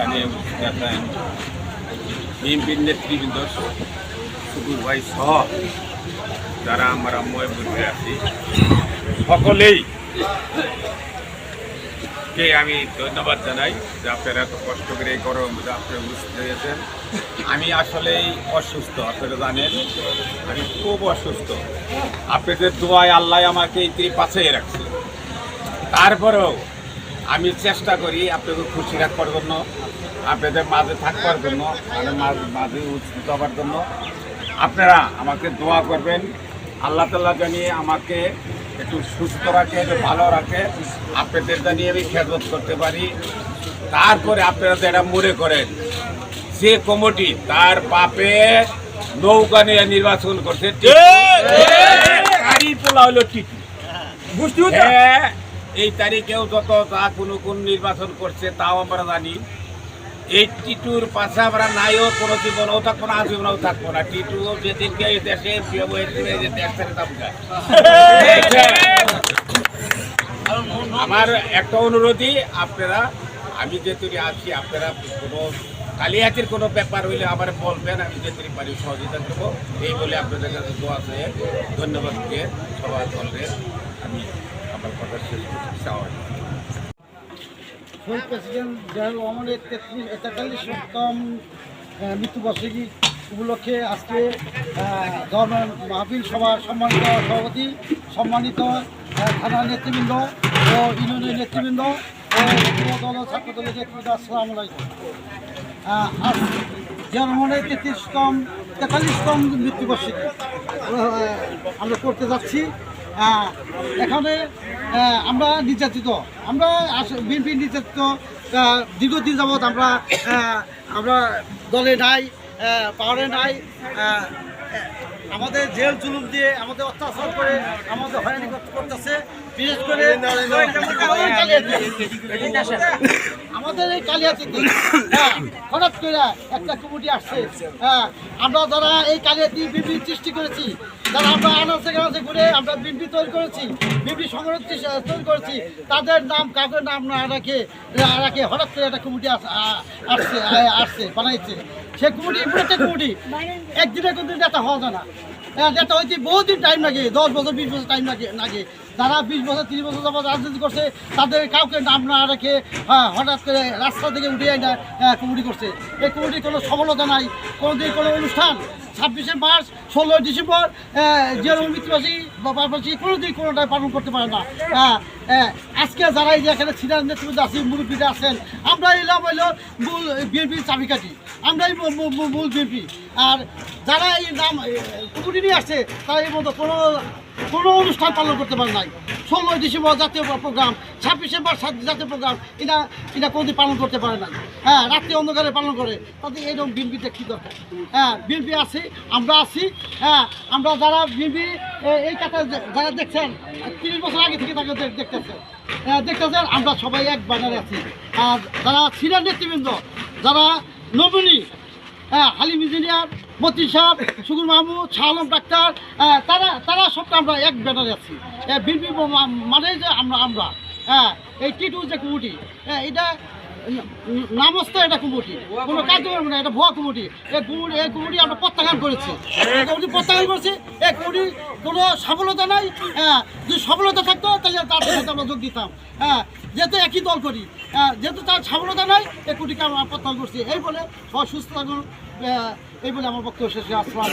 স্থানে উপস্থিত আছেন বিএনপির নেতৃবৃন্দ শুকুর ভাই সহ যারা আমরা ময়মনপুরে আছি, সকলেই কে আমি ধন্যবাদ জানাই যে আপনারা এত কষ্ট করে এই গরম আপনারা উপস্থিত হয়েছেন। আমি আসলেই অসুস্থ, আপনারা জানেন। আমি খুব অসুস্থ। আপনাদের দোয়ায় আল্লাহ আমাকে এই পাশে রাখছে। তারপরেও আমি চেষ্টা করি আপনাকে খুশি রাখবার জন্য আপনাদের মাঝে থাকবার জন্য মাঝে মাঝে উৎসিত হবার জন্য। আপনারা আমাকে দোয়া করবেন আল্লাহ তাল্লাহ জানিয়ে আমাকে একটু সুস্থ রাখে একটু ভালো রাখে। আপনাদের জানিয়ে আমি খেদমত করতে পারি। তারপরে আপনারা যেটা মনে করেন যে কমিটি তার পাপে নৌকা নিয়ে নির্বাচন করছে পোলা হলো টিটি হ্যাঁ, এই তারিখেও যত যা কোনো কোন নির্বাচন করছে, তাও আমরা জানি। এই টিটুর পাশে আমরা নাইও কোনো জীবনেও থাকব না, আজীবনেও থাকব না। টিটু যেদিনকে এই দেশে। আমার একটা অনুরোধই, আপনারা, আমি যেতুরি আছি, আপনারা কোনো কালিয়াতির কোনো ব্যাপার হইলে আমার বলবেন, আমি যেতুরি পারি সহযোগিতা করব। এই বলে আপনাদের কাছে দোয়া ধন্যবাদ দিয়ে সবার আমি আমার কথা শেষ করছি সাওয়ার শহীদ প্রেসিডেন্ট জিয়াউর রহমানের তেত্রিশ তেতাল্লিশতম মৃত্যুবার্ষিকী উপলক্ষে আজকে ধর্ম মাহফিল সভার সম্মানিত সভাপতি, সম্মানিত থানার নেতৃবৃন্দ ও ইউনিয়নের নেতৃবৃন্দ ও দল ও ছাত্র দলের নেতৃবৃন্দ, আসসালামু আলাইকুম। তেত্রিশতম, তেতাল্লিশতম মৃত্যুবার্ষিকী। আমরা করতে যাচ্ছি। এখানে আমরা নির্যাতিত আমরা বিএনপি নির্যাতিত দীর্ঘদিন যাবৎ আমরা আমরা দলে নাই পাওয়ারে নাই আমাদের জেল জুলুম দিয়ে আমাদের অত্যাচার করে আমাদের হয়রানি করতেছে বিশেষ করে আমাদের এই কালিয়াতিতে হ্যাঁ, হঠাৎ করে একটা কমিটি আসছে হ্যাঁ, আমরা যারা এই কালিয়াতি বিবি সৃষ্টি করেছি যারা আমরা আনাচে গানাচে ঘুরে আমরা বিবি তৈরি করেছি বিবি সংগঠন তৈরি- করেছি তাদের নাম কাগজের নাম না রাখে রাখে হঠাৎ করে একটা কমিটি আস- আসছে আসছে বানাইছে। সে কমিটি একটা কমিটি একদিনে কিন্তু নেতা হওয়া যায় না। হ্যাঁ, নেতা হইতে বহুদিন টাইম লাগে দশ বছর বিশ বছর টাইম লাগে লাগে। যারা বিশ বছর তিরিশ বছর যাবত রাজনীতি করছে তাদের কাউকে নাম না রেখে হ্যাঁ, হঠাৎ করে রাস্তা থেকে উঠে না কমিটি করছে। এই কমিটির কোনো সফলতা নাই। কোনো দিন কোনো অনুষ্ঠান ছাব্বিশে মার্চ ষোলোই ডিসেম্বর জিয়ার মৃত্যুবাসী বা বারবাসী কোনো দিন কোনোটাই পালন করতে পারে না। হ্যাঁ, হ্যাঁ, আজকে যারা এই যে এখানে সিনিয়র নেতৃত্ব আছি মুরব্বীরা আছেন আমরা এলাম হইল মূল বিএনপির চাবিকাঠি। আমরাই মূল বিএনপি। আর যারা এই নাম কুকুরি নিয়ে আসছে তারা এই মতো কোনো কোনো অনুষ্ঠান পালন করতে পারে নাই। ষোলোই ডিসেম্বর জাতীয় প্রোগ্রাম ছাব্বিশে মার্চ জাতীয় প্রোগ্রাম এটা এটা কোনোদিন পালন করতে পারে না হ্যাঁ রাত্রি অন্ধকারে পালন করে তাদের এইরকম বিএনপিতে কী দরকার? হ্যাঁ বিএনপি আছি আমরা আছি হ্যাঁ আমরা যারা বিএনপি এই কথা যারা দেখছেন তিরিশ বছর আগে থেকে তাকে দেখ- দেখতেছেন। হ্যাঁ, দেখতেছেন আমরা সবাই এক বাজারে আছি। আর যারা সিনিয়র নেতৃবৃন্দ যারা নমিনী হ্যাঁ হালিম ইঞ্জিনিয়ার মতি সাহেব, সুগুর মাহমুদ, শাহ আলম ডাক্তার তারা তারা সবটা আমরা এক ব্যানারে আছি। বিএনপি মানে যে আমরা আমরা। হ্যাঁ এই টি টু যে কমিটি হ্যাঁ এটা ন- নামস্থ এটা কমিটি। কোনো কার্যক্রম না, এটা ভুয়া কমিটি। এই কমিটি এই কমিটি আমরা প্রত্যাখ্যান করেছি। কমিটি প্রত্যাখ্যান করেছি, এই কমিটি কোনো সফলতা নাই। হ্যাঁ যদি সফলতা থাকতো, তাহলে তার সাথে আমরা যোগ দিতাম। হ্যাঁ যেহেতু একই দল করি হ্যাঁ যেহেতু তার সফলতা নাই, এই কমিটিকে আমরা প্রত্যাখ্যান করছি। এই বলে সুস্থ থাকুন। এই বলে আমার বক্তব্য শেষ আসলাম